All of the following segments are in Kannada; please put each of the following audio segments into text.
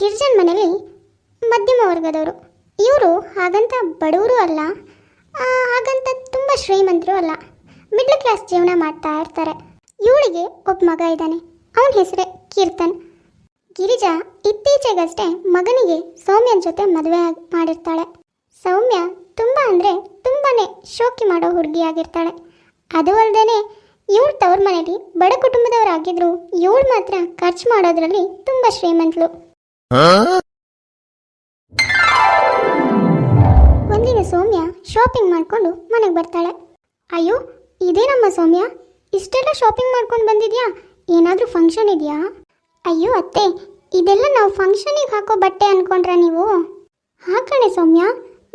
ಗಿರ್ಜನ್ ಮನೆಯಲ್ಲಿ ಮಧ್ಯಮ ವರ್ಗದವರು. ಇವರು ಹಾಗಂತ ಬಡವರು ಅಲ್ಲ ಹಾಗಂತ ತುಂಬ ಶ್ರೀಮಂತರು ಅಲ್ಲ. ಮಿಡ್ಲ್ ಕ್ಲಾಸ್ ಜೀವನ ಮಾಡ್ತಾ ಇರ್ತಾರೆ. ಇವಳಿಗೆ ಒಬ್ಬ ಮಗ ಇದ್ದಾನೆ. ಅವನ ಹೆಸರೇ ಕೀರ್ತನ್. ಗಿರಿಜಾ ಇತ್ತೀಚೆಗಷ್ಟೇ ಮಗನಿಗೆ ಸೌಮ್ಯನ ಜೊತೆ ಮದುವೆ ಮಾಡಿರ್ತಾಳೆ. ಸೌಮ್ಯ ತುಂಬ ಅಂದರೆ ತುಂಬಾನೇ ಶೋಕಿ ಮಾಡೋ ಹುಡುಗಿಯಾಗಿರ್ತಾಳೆ ಅದು ಅಲ್ಲದೆ ಇವ್ರು ತವ್ರ ಮನೆಯಲ್ಲಿ ಬಡ ಕುಟುಂಬದವರಾಗಿದ್ದರೂ ಇವಳು ಮಾತ್ರ ಖರ್ಚು ಮಾಡೋದ್ರಲ್ಲಿ ತುಂಬ ಶ್ರೀಮಂತಳು. ಒಂದಿನ ಸೌಮ್ಯ. ಶಾಪಿಂಗ್ ಮಾಡ್ಕೊಂಡು ಮನೆಗೆ ಬರ್ತಾಳೆ. ಅಯ್ಯೋ ಇದೇನಮ್ಮ ಸೌಮ್ಯ? ಇಷ್ಟೆಲ್ಲ ಶಾಪಿಂಗ್ ಮಾಡ್ಕೊಂಡು ಬಂದಿದ್ಯಾ? ಏನಾದರೂ ಫಂಕ್ಷನ್ ಇದೆಯಾ? ಅಯ್ಯೋ ಅತ್ತೆ, ಇದೆಲ್ಲ ನಾವು ಫಂಕ್ಷನಿಗೆ ಹಾಕೋ ಬಟ್ಟೆ ಅನ್ಕೊಂಡ್ರ ನೀವು? ಹಾಕಣೆ ಸೌಮ್ಯ,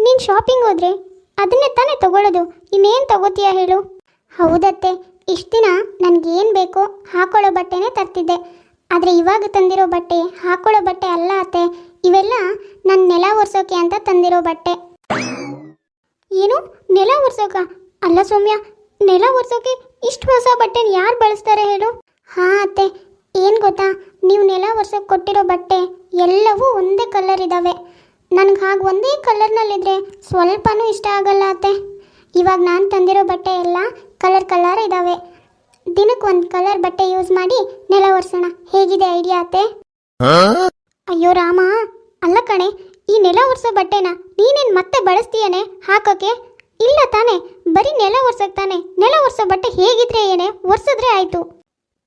ನೀನು ಶಾಪಿಂಗ್ ಹೋದ್ರೆ ಅದನ್ನೇ ತಾನೇ ತಗೊಳ್ಳೋದು ಇನ್ನೇನು ತಗೋತೀಯ ಹೇಳು? ಹೌದತ್ತೆ, ಇಷ್ಟು ದಿನ ನನಗೇನು ಬೇಕೋ ಹಾಕೊಳ್ಳೋ ಬಟ್ಟೆನೇ ತರ್ತಿದ್ದೆ. ಆದರೆ ಇವಾಗ ತಂದಿರೋ ಬಟ್ಟೆ, ಹಾಕೊಳ್ಳೋ ಬಟ್ಟೆ ಅಲ್ಲ ಅತ್ತೆ. ಇವೆಲ್ಲ ನನ್ನ ನೆಲ ಒರೆಸೋಕೆ ಅಂತ ತಂದಿರೋ ಬಟ್ಟೆ. ಏನು? ನೆಲ ಒರೆಸೋಕ? ಅಲ್ಲ ಸೌಮ್ಯ, ನೆಲ ಒರೆಸೋಕೆ ಇಷ್ಟು ಹೊಸ ಬಟ್ಟೆನ ಯಾರು ಬಳಸ್ತಾರೆ ಹೇಳು? ಹಾ ಅತ್ತೆ, ಏನು ಗೊತ್ತಾ? ನೀವು ನೆಲ ಒರೆಸೋಕೆ ಕೊಟ್ಟಿರೋ ಬಟ್ಟೆ ಎಲ್ಲವೂ ಒಂದೇ ಕಲರ್ ಇದ್ದಾವೆ ನನಗೆ ಹಾಗೆ ಒಂದೇ ಕಲರ್ನಲ್ಲಿದ್ದರೆ ಸ್ವಲ್ಪನೂ ಇಷ್ಟ ಆಗಲ್ಲ ಅತ್ತೆ. ಇವಾಗ ನಾನು ತಂದಿರೋ ಬಟ್ಟೆ ಎಲ್ಲ ಕಲರ್ ಕಲರ್ ಇದ್ದಾವೆ ದಿನಕ್ಕೆ ಒಂದು ಕಲರ್ ಬಟ್ಟೆ ಯೂಸ್ ಮಾಡಿ ನೆಲ ಒರೆಸೋಣ. ಹೇಗಿದೆ ಐಡಿಯಾ ಅತ್ತೆ? ಅಯ್ಯೋ ರಾಮ ಅಲ್ಲ ಕಣೆ ಈ ನೆಲ ಒರೆಸೋ ಬಟ್ಟೆನ ನೀನೇನು ಮತ್ತೆ ಬಳಸ್ತೀಯನೆ ಹಾಕೋಕೆ? ಇಲ್ಲ ತಾನೆ ಬರೀ ನೆಲ ಒರ್ಸಕ್ ತಾನೆ. ನೆಲ ಒರೆಸೋ ಬಟ್ಟೆ ಹೇಗಿದ್ರೆ ಏನೇ ಒರೆಸಿದ್ರೆ ಆಯ್ತು.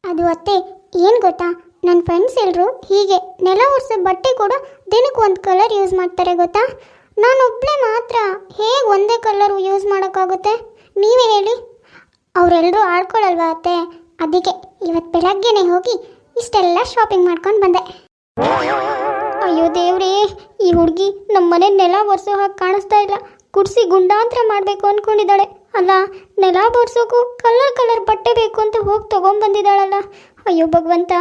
ಅದು ಅತ್ತೆ ಏನು ಗೊತ್ತಾ? ನನ್ನ ಫ್ರೆಂಡ್ಸ್ ಎಲ್ಲರೂ ಹೀಗೆ ನೆಲ ಒರೆಸೋ ಬಟ್ಟೆ ಕೂಡ ದಿನಕ್ಕೆ ಒಂದು ಕಲರ್ ಯೂಸ್ ಮಾಡ್ತಾರೆ ಗೊತ್ತಾ? ನಾನೊಬ್ಬಳೇ ಮಾತ್ರ ಹೇಗೆ ಒಂದೇ ಕಲರ್ ಯೂಸ್ ಮಾಡೋಕ್ಕಾಗುತ್ತೆ? ನೀವೇ ಹೇಳಿ. ಅವರೆಲ್ಲರೂ ಆಡ್ಕೊಳಲ್ವಾ ಅತ್ತೆ? ಅದಕ್ಕೆ ಇವತ್ತು ಬೆಳಗ್ಗೆನೆ ಹೋಗಿ ಇಷ್ಟೆಲ್ಲ ಶಾಪಿಂಗ್ ಮಾಡ್ಕೊಂಡು ಬಂದೆ. ಅಯ್ಯೋ ದೇವ್ರೇ, ಈ ಹುಡುಗಿ ನಮ್ಮ ಮನೆ ನೆಲ ಒರೆಸೋ ಹಾಗೆ ಕಾಣಿಸ್ತಾ ಇಲ್ಲ. ಕುಡಿಸಿ ಗುಂಡಾಂತರ ಮಾಡಬೇಕು ಅಂದ್ಕೊಂಡಿದ್ದಾಳೆ ಅಲ್ಲ, ನೆಲ ಒರೆಸೋಕು ಕಲರ್ ಕಲರ್ ಬಟ್ಟೆ ಬೇಕು ಅಂತ ಹೋಗಿ ತಗೊಂಡ್ಬಂದಿದ್ದಾಳಲ್ಲ ಅಯ್ಯೋ ಭಗವಂತ.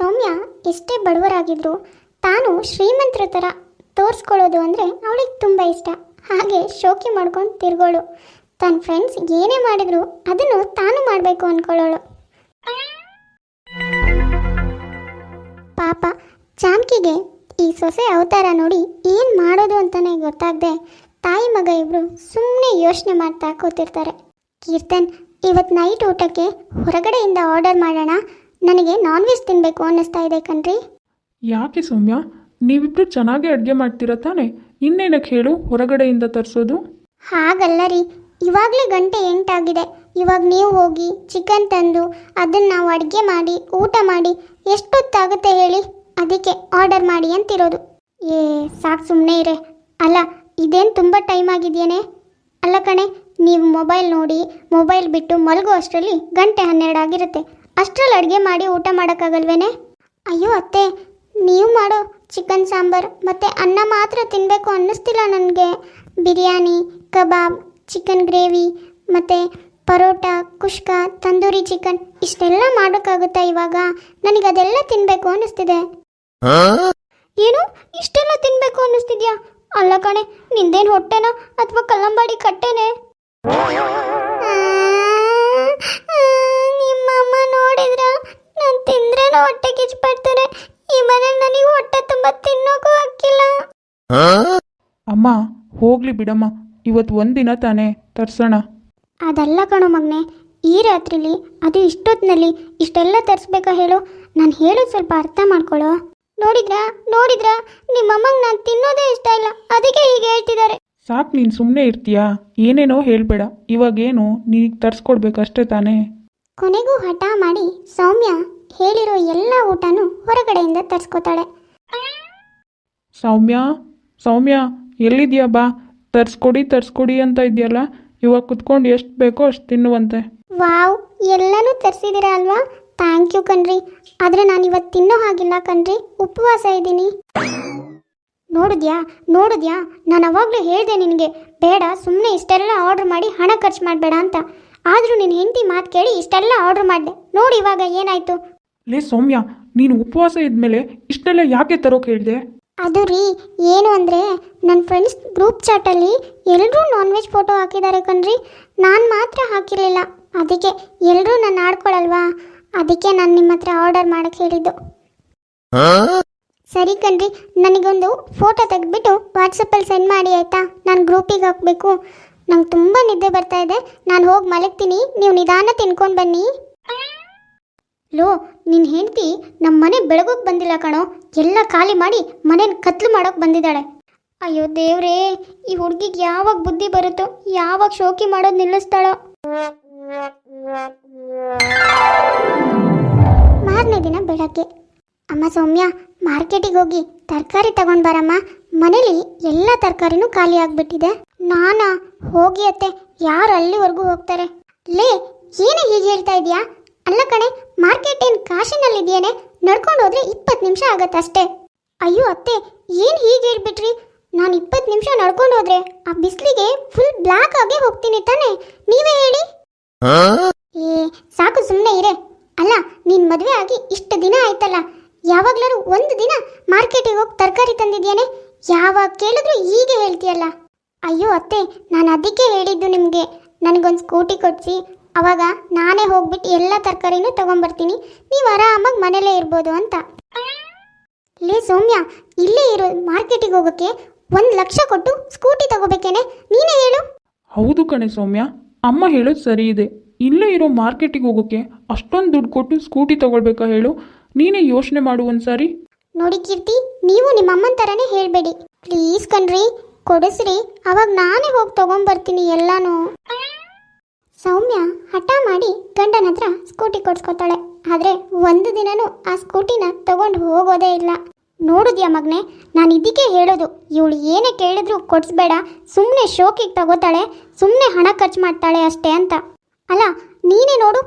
ಸೌಮ್ಯ ಎಷ್ಟೇ ಬಡವರಾಗಿದ್ರು ತಾನು ಶ್ರೀಮಂತರ ಥರ ತೋರಿಸ್ಕೊಳ್ಳೋದು ಅಂದರೆ ಅವಳಿಗೆ ತುಂಬ ಇಷ್ಟ. ಹಾಗೆ ಶೋಕಿ ಮಾಡ್ಕೊಂಡು ತಿರ್ಗೋಳು. ತನ್ನ ಫ್ರೆಂಡ್ಸ್ ಏನೇ ಮಾಡಿದ್ರು ಅದನ್ನು ತಾನು ಮಾಡಬೇಕು ಅಂದ್ಕೊಳ್ಳೋಳು ಪಾಪ ಚಾಮ್ಕಿಗೆ ಈ ಸೊಸೆ ಅವತಾರ ನೋಡಿ ಏನು ಮಾಡೋದು ಅಂತಲೇ ಗೊತ್ತಾಗದೆ ತಾಯಿ ಮಗ ಇಬ್ಬರು ಸುಮ್ಮನೆ ಯೋಚನೆ ಮಾಡ್ತಾ ಕೂತಿರ್ತಾರೆ. ಕೀರ್ತನ್ ಇವತ್ತು ನೈಟ್ ಊಟಕ್ಕೆ ಹೊರಗಡೆಯಿಂದ ಆರ್ಡರ್ ಮಾಡೋಣ. ನನಗೆ ನಾನ್ ವೆಜ್ ತಿನ್ನಬೇಕು ಅನ್ನಿಸ್ತಾ ಇದೆ ಕಣ್ರಿ. ಯಾಕೆ ಸೌಮ್ಯ? ನೀವಿಬ್ರು ಚೆನ್ನಾಗಿ ಅಡುಗೆ ಮಾಡ್ತೀರಾ ತಾನೆ? ಇನ್ನೇನಕ್ಕೆ ಹೇಳು ಹೊರಗಡೆಯಿಂದ ತರಿಸೋದು? ಹಾಗಲ್ಲ ರೀ. ಇವಾಗಲೇ ಗಂಟೆ ಎಂಟಾಗಿದೆ. ಇವಾಗ ನೀವು ಹೋಗಿ ಚಿಕನ್ ತಂದು ಅದನ್ನು ನಾವು ಅಡುಗೆ ಮಾಡಿ, ಊಟ ಮಾಡಿ ಎಷ್ಟೊತ್ತಾಗುತ್ತೆ ಹೇಳಿ? ಅದಕ್ಕೆ ಆರ್ಡರ್ ಮಾಡಿ ಅಂತಿರೋದು. ಏ, ಸಾಕು ಸುಮ್ಮನೆ ಇರೆ. ಅಲ್ಲ, ಇದೇನು ತುಂಬ ಟೈಮ್ ಆಗಿದೆಯೇನೆ? ಅಲ್ಲ ಕಣೆ, ನೀವು ಮೊಬೈಲ್ ನೋಡಿ ಮೊಬೈಲ್ ಬಿಟ್ಟು ಮಲಗೋ ಅಷ್ಟರಲ್ಲಿ ಗಂಟೆ ಹನ್ನೆರಡು ಆಗಿರುತ್ತೆ. ಅಷ್ಟರಲ್ಲಿ ಅಡುಗೆ ಮಾಡಿ ಊಟ ಮಾಡೋಕ್ಕಾಗಲ್ವೇನೆ? ಅಯ್ಯೋ ಅತ್ತೆ, ನೀವು ಮಾಡೋ ಚಿಕನ್ ಸಾಂಬಾರ್ ಮತ್ತು ಅನ್ನ ಮಾತ್ರ ತಿನ್ನಬೇಕು ಅನ್ನಿಸ್ತಿಲ್ಲ ನನಗೆ. ಬಿರಿಯಾನಿ, ಕಬಾಬ್ ಚಿಕನ್ ಗ್ರೇವಿ ಮತ್ತು ಪರೋಟ ಕುಷ್ಕ ತಂದೂರಿ ಚಿಕನ್ ಇಷ್ಟೆಲ್ಲ ಮಾಡೋಕ್ಕಾಗುತ್ತಾ ಇವಾಗ? ನನಗೆ ಅದೆಲ್ಲ ತಿನ್ನಬೇಕು ಅನ್ನಿಸ್ತಿದೆ. ಏನು? ಇಷ್ಟೆಲ್ಲ ತಿನ್ನಬೇಕು ಅನ್ನಿಸ್ತಿದ್ಯಾ? ಅಲ್ಲ ಕಣೆ ನಿಂದೇನು ಹೊಟ್ಟೆನ ಅಥವಾ ಕಲ್ಲಂಬಾಡಿ ಕಟ್ಟೆನೆ? ನಿಮ್ಮಮ್ಮ ನೋಡಿದ್ರ ನಾನು ತಿಂದ್ರೇನೋ ಹೊಟ್ಟೆ ಕಿಚ್ಪಡ್ತಾರೆ ಈ ಮನೇಲಿ ನನಗೆ ಹೊಟ್ಟೆ ತುಂಬ ತಿನ್ನೋಕ್ಕೂ ಹಾಕಿಲ್ಲ ಅಮ್ಮ ಹೋಗ್ಲಿ ಬಿಡಮ್ಮ. ಇವತ್ತು ಒಂದಿನ ತಾನೇ ತರ್ಸೋಣ. ಅದಲ್ಲ ಕಣೋ ಮಗ್ನೆ ಈ ರಾತ್ರಿಲಿ ಅದು ಇಷ್ಟೊತ್ತಿನಲ್ಲಿ ಇಷ್ಟೆಲ್ಲ ತರಿಸ್ಬೇಕಾ ಹೇಳು? ನಾನು ಹೇಳೋದು ಸ್ವಲ್ಪ ಅರ್ಥ ಮಾಡ್ಕೊಳ್ಳೋ. ನೋಡಿದ್ರಾ? ನೋಡಿದ್ರಾ? ನಿಮ್ಮಮ್ಮಂಗೆ ನಾನು ತಿನ್ನೋದೇ ಇಷ್ಟ ಇಲ್ಲ. ಅದಕ್ಕೆ ಹೀಗೆ ಹೇಳ್ತಿದ್ದಾರೆ. ಸಾಕು ನೀನು ಸುಮ್ಮನೆ ಇರ್ತೀಯಾ? ಏನೇನೋ ಹೇಳಬೇಡ. ಇವಾಗೇನು ನೀನು ತರಿಸ್ಕೊಡ್ಬೇಕಷ್ಟೇ ತಾನೇ. ಕೊನೆಗೂ ಹಠ ಮಾಡಿ ಸೌಮ್ಯ ಹೇಳಿರೋ ಎಲ್ಲ ಊಟನೂ ಹೊರಗಡೆಯಿಂದ ತರ್ಸ್ಕೊತಾಳೆ. ಸೌಮ್ಯ? ಸೌಮ್ಯ ಎಲ್ಲಿದ್ಯಾ ಬಾ? ತರಿಸ್ಕೊಡಿ ತರಿಸ್ಕೊಡಿ ಅಂತ ಇದೆಯಲ್ಲ? ಇವಾಗ ಕುತ್ಕೊಂಡು ಎಷ್ಟು ಬೇಕೋ ಅಷ್ಟು ತಿನ್ನುವಂತೆ. ವಾವ್ ಎಲ್ಲನೂ ತರಿಸಿದ್ದೀರಾ ಅಲ್ವಾ? ಥ್ಯಾಂಕ್ ಯು ಕಣ್ರಿ. ಆದರೆ ನಾನು ಇವತ್ತು ತಿನ್ನೋ ಹಾಗಿಲ್ಲ ಕಣ್ರಿ. ಉಪವಾಸ ಇದ್ದೀನಿ. ನೋಡಿದ್ಯಾ? ನೋಡಿದ್ಯಾ? ನಾನು ಅವಾಗಲೂ ಹೇಳಿದೆ ನಿನಗೆ. ಬೇಡ ಸುಮ್ಮನೆ ಇಷ್ಟೆಲ್ಲ ಆರ್ಡ್ರ್ ಮಾಡಿ ಹಣ ಖರ್ಚು ಮಾಡಬೇಡ ಅಂತ. ಆದರೂ ನಿನ್ನ ಹೆಂಡತಿ ಮಾತು ಕೇಳಿ ಇಷ್ಟೆಲ್ಲ ಆರ್ಡ್ರ್ ಮಾಡಿದೆ. ನೋಡಿ ಇವಾಗ ಏನಾಯಿತು. ಲೇ ಸೌಮ್ಯ ನೀನು ಉಪವಾಸ ಇದ್ಮೇಲೆ ಇಷ್ಟೆಲ್ಲ ಯಾಕೆ ತರೋಕೆ ಹೇಳಿದೆ? ಅದು ರೀ ಏನು ಅಂದರೆ ನನ್ನ ಫ್ರೆಂಡ್ಸ್ ಗ್ರೂಪ್ ಚಾಟಲ್ಲಿ ಎಲ್ಲರೂ ನಾನ್ ವೆಜ್ ಫೋಟೋ ಹಾಕಿದ್ದಾರೆ ಕಣ್ರಿ. ನಾನು ಮಾತ್ರ ಹಾಕಿರಲಿಲ್ಲ. ಅದಕ್ಕೆ ಎಲ್ಲರೂ ನಾನು ಆಡ್ಕೊಳಲ್ವಾ? ಅದಕ್ಕೆ ನಾನು ನಿಮ್ಮ ಹತ್ರ ಆರ್ಡರ್ ಮಾಡಕ್ಕೆ ಹೇಳಿದ್ದು. ಸರಿ ಕಣ್ರಿ ನನಗೊಂದು ಫೋಟೋ ತೆಗೆದ್ಬಿಟ್ಟು ವಾಟ್ಸಪ್ಪಲ್ಲಿ ಸೆಂಡ್ ಮಾಡಿ ಆಯಿತಾ? ನಾನು ಗ್ರೂಪಿಗೆ ಹಾಕಬೇಕು ನಂಗೆ ತುಂಬ ನಿದ್ದೆ ಬರ್ತಾ ಇದೆ. ನಾನು ಹೋಗಿ ಮಲಗ್ತೀನಿ. ನೀವು ನಿಧಾನ ತಿನ್ಕೊಂಡು ಬನ್ನಿ. ಲೋ ನಿನ್ನ ಹೆಂಡತಿ ನಮ್ಮ ಮನೆ ಬೆಳಗೋಕೆ ಬಂದಿಲ್ಲ ಕಣೋ. ಎಲ್ಲ ಖಾಲಿ ಮಾಡಿ ಮನೇನ ಕತ್ಲು ಮಾಡೋಕೆ ಬಂದಿದ್ದಾಳೆ. ಅಯ್ಯೋ ದೇವ್ರೇ, ಈ ಹುಡುಗಿಗೆ ಯಾವಾಗ ಬುದ್ಧಿ ಬರುತ್ತೋ, ಯಾವಾಗ ಶೋಕಿ ಮಾಡೋದು ನಿಲ್ಲಿಸ್ತಾಳೋ. ಮಾರನೇ ದಿನ ಬೆಳಗ್ಗೆ. ಅಮ್ಮ ಸೌಮ್ಯ, ಮಾರ್ಕೆಟಿಗೆ ಹೋಗಿ ತರಕಾರಿ ತಗೊಂಡು ಬರಮ್ಮ. ಮನೇಲಿ ಎಲ್ಲ ತರಕಾರಿನೂ ಖಾಲಿ ಆಗಿಬಿಟ್ಟಿದೆ. ನಾನಾ, ಹೋಗಿ ಅತ್ತೆ, ಯಾರು ಅಲ್ಲಿವರೆಗೂ ಹೋಗ್ತಾರೆ. ಲೇ, ಏನೇ ಹೀಗೆ ಹೇಳ್ತಾ ಇದೀಯಾ? ಅಲ್ಲ ಕಣೆ ಮಾರ್ಕೆಟ್ ಏನು ಕಾಶಿನಲ್ಲಿದೆಯೇನೆ? ನಡ್ಕೊಂಡು ಹೋದ್ರೆ ಇಪ್ಪತ್ತು ನಿಮಿಷ ಆಗತ್ತಷ್ಟೇ. ಅಯ್ಯೋ ಅತ್ತೆ, ಏನು ಹೀಗೆ ಹೇಳ್ಬಿಟ್ರಿ? ನಾನು ಇಪ್ಪತ್ತು ನಿಮಿಷ ನಡ್ಕೊಂಡು ಹೋದ್ರೆ ಆ ಬಿಸಿಲಿಗೆ ಫುಲ್ ಬ್ಲ್ಯಾಕ್ ಆಗಿ ಹೋಗ್ತೀನಿ ತಾನೆ. ನೀವೇ ಹೇಳಿ. ಏ, ಸಾಕು ಸುಮ್ಮನೆ ಇರೆ. ಅಲ್ಲ, ನಿನ್ ಮದುವೆ ಆಗಿ ಇಷ್ಟು ದಿನ ಆಯ್ತಲ್ಲ? ಯಾವಾಗ್ಲಾರು ಒಂದು ದಿನ ಮಾರ್ಕೆಟಿಗೆ ಹೋಗಿ ತರಕಾರಿ ತಂದಿದ್ಯಾನೆ? ಯಾವಾಗ ಕೇಳಿದ್ರು ಹೀಗೆ ಹೇಳ್ತೀಯಲ್ಲ. ಅಯ್ಯೋ ಅತ್ತೆ, ನಾನು ಅದಕ್ಕೆ ಹೇಳಿದ್ದು ನಿಮಗೆ. ನನಗೊಂದು ಸ್ಕೂಟಿ ಕೊಡಿಸಿ ಅವಾಗ ನಾನೇ ಹೋಗ್ಬಿಟ್ಟು ಎಲ್ಲ ತರಕಾರಿನೂ ತಗೊಂಬರ್ತೀನಿ ನೀವು ಆರಾಮಾಗಿ ಮನೇಲೇ ಇರ್ಬೋದು ಅಂತ ಲೇ ಸೌಮ್ಯ ಇಲ್ಲೇ ಇರೋ ಮಾರ್ಕೆಟಿಗೆ ಹೋಗೋಕ್ಕೆ ಒಂದು ಲಕ್ಷ ಕೊಟ್ಟು ಸ್ಕೂಟಿ ತಗೋಬೇಕೇನೆ ನೀನೇ ಹೇಳು. ಹೌದು ಕಣೆ ಸೌಮ್ಯ ಅಮ್ಮ ಹೇಳೋದು ಸರಿ ಇದೆ. ಇಲ್ಲೇ ಇರೋ ಮಾರ್ಕೆಟಿಗೆ ಹೋಗೋಕ್ಕೆ ಅಷ್ಟೊಂದು ದುಡ್ಡು ಕೊಟ್ಟು ಸ್ಕೂಟಿ ತಗೊಳ್ಬೇಕಾ ಹೇಳು? ನೀನೇ ಯೋಚನೆ ಮಾಡು ಒಂದ್ಸಾರಿ. ನೋಡಿ ಕೀರ್ತಿ ನೀವು ನಿಮ್ಮ ಅಮ್ಮನ ಥರನೇ ಹೇಳಬೇಡಿ. ಪ್ಲೀಸ್ ಕಣ್ರಿ ಕೊಡಿಸ್ರಿ ಅವಾಗ ನಾನೇ ಹೋಗಿ ತಗೊಂಬರ್ತೀನಿ ಎಲ್ಲಾನು. ಸೌಮ್ಯ ಹಠ ಮಾಡಿ ಗಂಡನ ಹತ್ರ ಸ್ಕೂಟಿ ಕೊಡ್ಸ್ಕೊತಾಳೆ. ಆದರೆ ಒಂದು ದಿನನೂ ಆ ಸ್ಕೂಟಿನ ತಗೊಂಡು ಹೋಗೋದೇ ಇಲ್ಲ. ನೋಡಿದ್ಯಾ ಮಗ್ನೆ, ನಾನು ಇದಕ್ಕೆ ಹೇಳೋದು. ಇವಳು ಏನೇ ಕೇಳಿದ್ರು ಕೊಡಿಸ್ಬೇಡ. ಸುಮ್ಮನೆ ಶೋಕಿಗೆ ತಗೋತಾಳೆ ಸುಮ್ಮನೆ ಹಣ ಖರ್ಚು ಮಾಡ್ತಾಳೆ ಅಷ್ಟೇ ಅಂತ. ಅಲ್ಲ, ನೀನೇ ನೋಡು,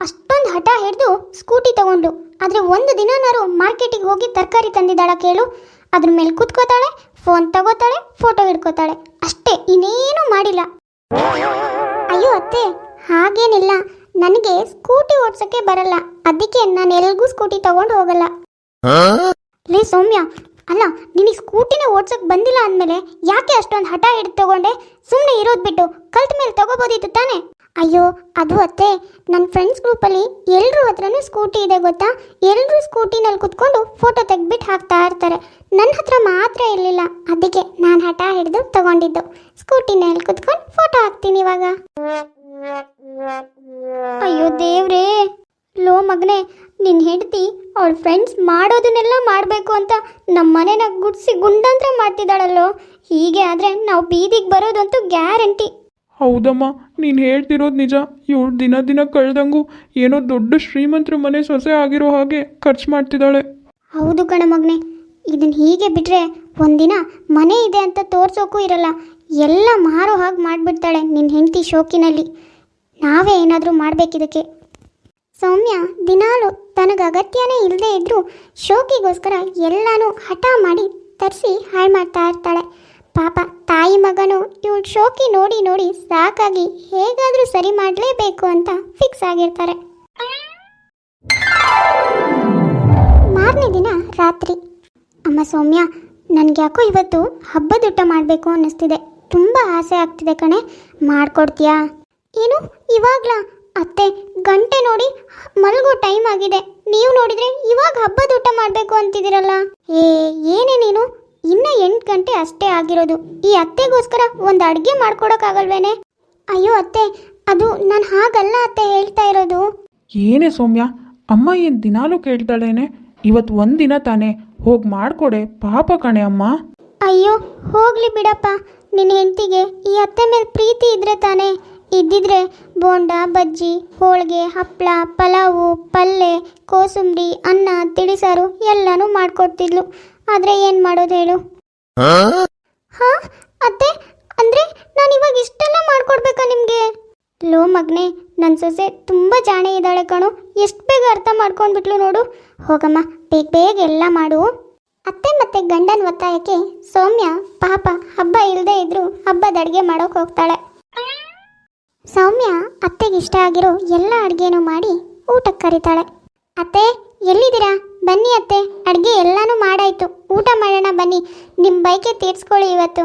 ಅಷ್ಟೊಂದು ಹಠ ಹಿಡಿದು ಸ್ಕೂಟಿ ತಗೊಂಡು ಆದರೆ ಒಂದು ದಿನನಾರು ಮಾರ್ಕೆಟಿಗೆ ಹೋಗಿ ತರಕಾರಿ ತಂದಿದ್ದಾಳ ಕೇಳು. ಅದ್ರ ಮೇಲೆ ಕೂತ್ಕೋತಾಳೆ, ಫೋನ್ ತಗೋತಾಳೆ, ಫೋಟೋ ಹಿಡ್ಕೋತಾಳೆ. ಅಷ್ಟೇ, ಇನ್ನೇನು ಮಾಡಿಲ್ಲ. ಅಯ್ಯೋ ಅತ್ತೆ, ಹಾಗೇನಿಲ್ಲ. ನನಗೆ ಸ್ಕೂಟಿ ಓಡ್ಸಕ್ಕೆ ಬರಲ್ಲ. ಅದಕ್ಕೆ ನಾನು ಎಲ್ಗೂ ಸ್ಕೂಟಿ ತಗೊಂಡು ಹೋಗಲ್ಲ. ಲೇ ಸೌಮ್ಯ ಅಲ್ಲ ನಿನಗೆ ಸ್ಕೂಟಿನೇ ಓಡ್ಸಕ್ ಬಂದಿಲ್ಲ ಅಂದಮೇಲೆ ಯಾಕೆ ಅಷ್ಟೊಂದು ಹಠ ಹಿಡಿದು ತಗೊಂಡೆ? ಸುಮ್ಮನೆ ಇರೋದು ಬಿಟ್ಟು ಕಲ್ತ ಮೇಲೆ ತಗೋಬೋದಿತ್ತು ತಾನೆ? ಅಯ್ಯೋ ಅದು ಅತ್ತೆ. ನನ್ನ ಫ್ರೆಂಡ್ಸ್ ಗ್ರೂಪಲ್ಲಿ ಎಲ್ಲರೂ ಹತ್ರನೂ ಸ್ಕೂಟಿ ಇದೆ ಗೊತ್ತಾ? ಎಲ್ಲರೂ ಸ್ಕೂಟಿನಲ್ಲಿ ಕುತ್ಕೊಂಡು ಫೋಟೋ ತೆಗ್ದುಬಿಟ್ಟು ಹಾಕ್ತಾ ಇರ್ತಾರೆ. ನನ್ನ ಹತ್ರ ಮಾತ್ರ ಇರಲಿಲ್ಲ. ಅದಕ್ಕೆ ನಾನು ಹಠ ಹಿಡಿದು ತಗೊಂಡಿದ್ದು. ಸ್ಕೂಟಿನಲ್ಲಿ ಕುತ್ಕೊಂಡು ಫೋಟೋ ಹಾಕ್ತೀನಿ ಇವಾಗ. ಅಯ್ಯೋ ದೇವ್ರೇ. ಲೋ ಮಗನೇ ನಿನ್ನ ಹೆಂಡತಿ ಅವಳ ಫ್ರೆಂಡ್ಸ್ ಮಾಡೋದನ್ನೆಲ್ಲ ಮಾಡಬೇಕು ಅಂತ ನಮ್ಮ ಮನೆನ ಗುಡ್ಸಿ ಗುಂಡಂತ್ರ ಮಾಡ್ತಿದ್ದಾಳಲ್ಲೋ. ಹೀಗೆ ಆದರೆ ನಾವು ಬೀದಿಗೆ ಬರೋದಂತೂ ಗ್ಯಾರಂಟಿ. ಹೌದಮ್ಮ ನೀನು ಹೇಳ್ತಿರೋದು ನಿಜ. ಇವಳು ದಿನ ದಿನ ಕಳೆದಂಗೂ ಏನೋ ದೊಡ್ಡ ಶ್ರೀಮಂತರ ಮನೆ ಸೊಸೆ ಆಗಿರೋ ಹಾಗೆ ಖರ್ಚು ಮಾಡ್ತಿದ್ದಾಳೆ. ಹೌದು ಕಣ ಮಗ್ನೆ. ಇದನ್ನ ಹೀಗೆ ಬಿಟ್ರೆ ಒಂದಿನ ಮನೆ ಇದೆ ಅಂತ ತೋರ್ಸೋಕ್ಕೂ ಇರಲ್ಲ. ಎಲ್ಲ ಮಾರೋ ಹಾಗೆ ಮಾಡಿಬಿಡ್ತಾಳೆ ನಿನ್ನ ಹೆಂಡತಿ ಶೋಕಿನಲ್ಲಿ. ನಾವೇ ಏನಾದರೂ ಮಾಡಬೇಕಿದಕ್ಕೆ. ಸೌಮ್ಯ, ದಿನಾಲು ತನಗ ಅಗತ್ಯನೇ ಇಲ್ಲದೆ ಇದ್ದರೂ ಶೋಕಿಗೋಸ್ಕರ ಎಲ್ಲನೂ ಹಠ ಮಾಡಿ ತರಿಸಿ ಹಾಳು ಮಾಡ್ತಾ ಇರ್ತಾಳೆ. ಪಾಪ, ತಾಯಿ ಮಗನು ಇವಳು ಶೋಕಿ ನೋಡಿ ನೋಡಿ ಸಾಕಾಗಿ ಹೇಗಾದರೂ ಸರಿ ಮಾಡಲೇಬೇಕು ಅಂತ ಫಿಕ್ಸ್ ಆಗಿರ್ತಾರೆ. ಮಾರನೇ ದಿನ ರಾತ್ರಿ. ಅಮ್ಮ ಸೌಮ್ಯ ನನಗೆ ಯಾಕೋ ಇವತ್ತು ಹಬ್ಬದ ಊಟ ಮಾಡಬೇಕು ಅನ್ನಿಸ್ತಿದೆ. ತುಂಬ ಆಸೆ ಆಗ್ತಿದೆ ಕಣೆ. ಮಾಡ್ಕೊಡ್ತೀಯಾ? ಏನು? ಇವಾಗ್ಲಾ? ಅತ್ತೆ ಗಂಟೆ ನೋಡಿ ಮಲ್ಗೋ ಟೈಮ್ ಆಗಿದೆ. ನೀವು ನೋಡಿದ್ರೆ ಇವಾಗ ಹಬ್ಬದ ಊಟ ಮಾಡಬೇಕು ಅಂತಿದ್ದೀರಲ್ಲ. ಏ ಏನೇ ನೀನು? ಇನ್ನ ಎಂಟು ಗಂಟೆ ಅಷ್ಟೇ ಆಗಿರೋದು. ಈ ಅತ್ತೆಗೋಸ್ಕರ ಒಂದು ಅಡುಗೆ ಮಾಡ್ಕೊಡೋಕ್ಕಾಗಲ್ವೇನೆ? ಅಯ್ಯೋ ಅತ್ತೆ ಅದು ನಾನು ಹಾಗಲ್ಲ ಅತ್ತೆ ಹೇಳ್ತಾ ಇರೋದು. ಏನೇ ಸೌಮ್ಯ ಅಮ್ಮ ಏನು ದಿನಾಲೂ ಕೇಳ್ತಾಳೇನೆ? ಇವತ್ತು ಒಂದಿನ ತಾನೇ. ಹೋಗಿ ಮಾಡ್ಕೊಡೆ. ಪಾಪ ಕಣೆ ಅಮ್ಮ. ಅಯ್ಯೋ ಹೋಗ್ಲಿ ಬಿಡಪ್ಪ. ನಿನ್ನ ಹೆಂಡತಿಗೆ ಈ ಅತ್ತೆ ಮೇಲೆ ಪ್ರೀತಿ ಇದ್ರೆ ತಾನೇ. ಇದ್ದಿದ್ರೆ ಬೋಂಡ, ಬಜ್ಜಿ, ಹೋಳಿಗೆ ಹಪ್ಪಳ ಪಲಾವು ಪಲ್ಯ ಕೋಸುಂಬರಿ, ಅನ್ನ ತಿಳಿಸಾರು ಎಲ್ಲನೂ ಮಾಡ್ಕೊಡ್ತಿದ್ಲು. ಆದರೆ ಏನು ಮಾಡೋದು ಹೇಳು? ಹಾ, ಅತ್ತೆ, ಅಂದ್ರೆ ನಾನು ಇವಾಗ ಇಷ್ಟೆಲ್ಲ ಮಾಡ್ಕೊಡ್ಬೇಕಾ ನಿಮಗೆ? ಲೋ ಮಗ್ನೆ ನನ್ನ ಸೊಸೆ ತುಂಬ ಜಾಣೆ ಇದ್ದಾಳೆ ಕಣು. ಎಷ್ಟು ಬೇಗ ಅರ್ಥ ಮಾಡ್ಕೊಂಡ್ಬಿಟ್ಲು ನೋಡು. ಹೋಗಮ್ಮ, ಬೇಗ ಬೇಗ ಎಲ್ಲ ಮಾಡು. ಅತ್ತೆ ಮತ್ತೆ ಗಂಡನ ಒತ್ತಾಯಕ್ಕೆ ಸೌಮ್ಯ, ಪಾಪ, ಹಬ್ಬ ಇಲ್ಲದೆ ಇದ್ರೂ ಹಬ್ಬದ ಅಡುಗೆ ಮಾಡೋಕೆ ಹೋಗ್ತಾಳೆ. ಸೌಮ್ಯ ಅತ್ತೆಗೆ ಇಷ್ಟ ಆಗಿರೋ ಎಲ್ಲ ಅಡುಗೆನೂ ಮಾಡಿ ಊಟಕ್ಕೆ ಕರೀತಾಳೆ. ಅತ್ತೆ, ಎಲ್ಲಿದ್ದೀರಾ? ಬನ್ನಿ ಅತ್ತೆ, ಅಡುಗೆ ಎಲ್ಲನೂ ಮಾಡಾಯ್ತು. ಊಟ ಮಾಡೋಣ ಬನ್ನಿ. ನಿಮ್ಮ ಬೈಕೆ ತೀರ್ಸ್ಕೊಳ್ಳಿ ಇವತ್ತು.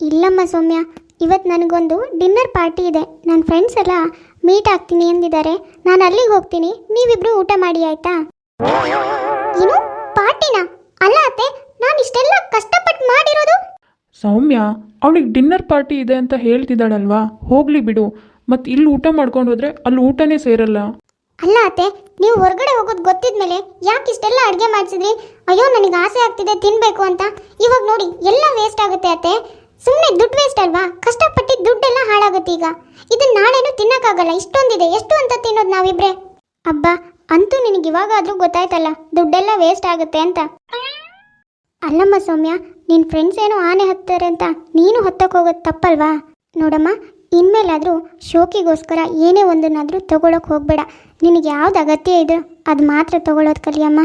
ಇಲ್ಲಮ್ಮ ಸೌಮ್ಯ ಇವತ್ತು ನನಗೊಂದು ಡಿನ್ನರ್ ಪಾರ್ಟಿ ಇದೆ. ನನ್ನ ಫ್ರೆಂಡ್ಸ್ ಎಲ್ಲ ಮೀಟ್ ಆಗ್ತೀನಿ ಎಂದಿದ್ದಾರೆ ನಾನು ಅಲ್ಲಿಗೆ ಹೋಗ್ತೀನಿ. ನೀವಿಬ್ರು ಊಟ ಮಾಡಿ, ಆಯ್ತಾ? ಏನು ಪಾರ್ಟಿನ? ಅಲ್ಲ ಅತ್ತೆ, ನಾನು ಇಷ್ಟೆಲ್ಲ ಕಷ್ಟಪಟ್ಟು ಮಾಡಿರೋದು? ಸೌಮ್ಯ, ಅವಳಿಗೆ ಡಿನ್ನರ್ ಪಾರ್ಟಿ ಇದೆ ಅಂತ ಹೇಳ್ತಿದ್ದಾಳಲ್ವಾ? ಹೋಗ್ಲಿ ಬಿಡು. ಮತ್ತು ಇಲ್ಲಿ ಊಟ ಮಾಡ್ಕೊಂಡು ಹೋದ್ರೆ ಅಲ್ಲಿ ಊಟನೇ ಸೇರಲ್ಲ. ಅಲ್ಲ ಅತ್ತೆ, ನೀವು ಹೊರಗಡೆ ಹೋಗೋದು ಗೊತ್ತಿದ್ಮೇಲೆ ಯಾಕೆ ಇಷ್ಟೆಲ್ಲ ಅಡುಗೆ ಮಾಡಿಸಿದ್ರಿ? ಅಯ್ಯೋ, ನನಗೆ ಆಸೆ ಆಗ್ತಿದೆ, ತಿನ್ಬೇಕು ಅಂತ. ಇವಾಗ ನೋಡಿ, ಎಲ್ಲ ವೇಸ್ಟ್ ಆಗುತ್ತೆ ಅತ್ತೆ. ಸುಮ್ಮನೆ ದುಡ್ಡು ವೇಸ್ಟ್ ಅಲ್ವಾ? ಕಷ್ಟಪಟ್ಟಿದ್ದು ದುಡ್ಡೆಲ್ಲ ಹಾಳಾಗುತ್ತೆ ಈಗ. ಇದನ್ನ ನಾಳೆನೂ ತಿನ್ನಕ್ಕಾಗಲ್ಲ, ಇಷ್ಟೊಂದಿದೆ. ಎಷ್ಟು ಅಂತ ತಿನ್ನೋದು ನಾವಿಬ್ರೆ? ಅಬ್ಬಾ, ಅಂತೂ ನಿನಗೆ ಇವಾಗಾದರೂ ಗೊತ್ತಾಯ್ತಲ್ಲ, ದುಡ್ಡೆಲ್ಲ ವೇಸ್ಟ್ ಆಗುತ್ತೆ ಅಂತ. ಅಲ್ಲಮ್ಮ ಸೌಮ್ಯ ನಿನ್ನ ಫ್ರೆಂಡ್ಸ್ ಏನೋ ಆನೆ ಹತ್ತಾರೆ ಅಂತ ನೀನು ಹೊತ್ತಕ್ಕೆ ಹೋಗೋದು ತಪ್ಪಲ್ವಾ? ನೋಡಮ್ಮ ಇನ್ಮೇಲಾದರೂ ಶೋಕಿಗೋಸ್ಕರ ಏನೇ ಒಂದನ್ನಾದರೂ ತಗೊಳಕ್ಕೆ ಹೋಗಬೇಡ. ನಿನಗೆ ಯಾವ್ದು ಅಗತ್ಯ ಇದೆ, ಅದು ಮಾತ್ರ ತಗೊಳ್ಳೋದು ಕಲಿಯಮ್ಮ.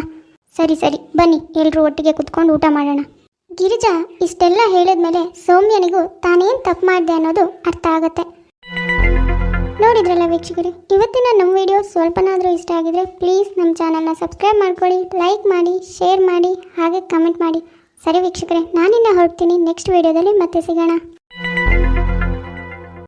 ಸರಿ ಸರಿ, ಬನ್ನಿ ಎಲ್ಲರೂ ಒಟ್ಟಿಗೆ ಕುತ್ಕೊಂಡು ಊಟ ಮಾಡೋಣ. ಗಿರಿಜಾ ಇಷ್ಟೆಲ್ಲ ಹೇಳಿದ್ಮೇಲೆ ಸೌಮ್ಯನಿಗೂ ತಾನೇನು ತಪ್ಪು ಮಾಡಿದೆ ಅನ್ನೋದು ಅರ್ಥ ಆಗುತ್ತೆ. ನೋಡಿದ್ರಲ್ಲ ವೀಕ್ಷಕರು, ಇವತ್ತಿನ ನಮ್ಮ ವಿಡಿಯೋ ಸ್ವಲ್ಪನಾದರೂ ಇಷ್ಟ ಆಗಿದ್ರೆ ಪ್ಲೀಸ್ ನಮ್ಮ ಚಾನಲ್ನ ಸಬ್ಸ್ಕ್ರೈಬ್ ಮಾಡ್ಕೊಳ್ಳಿ, ಲೈಕ್ ಮಾಡಿ, ಶೇರ್ ಮಾಡಿ, ಹಾಗೆ ಕಮೆಂಟ್ ಮಾಡಿ. ಸರಿ ವೀಕ್ಷಕರೇ, ನಾನಿನ್ನ ಹೊರಡ್ತೀನಿ, ನೆಕ್ಸ್ಟ್ ವಿಡಿಯೋದಲ್ಲಿ ಮತ್ತೆ ಸಿಗೋಣ.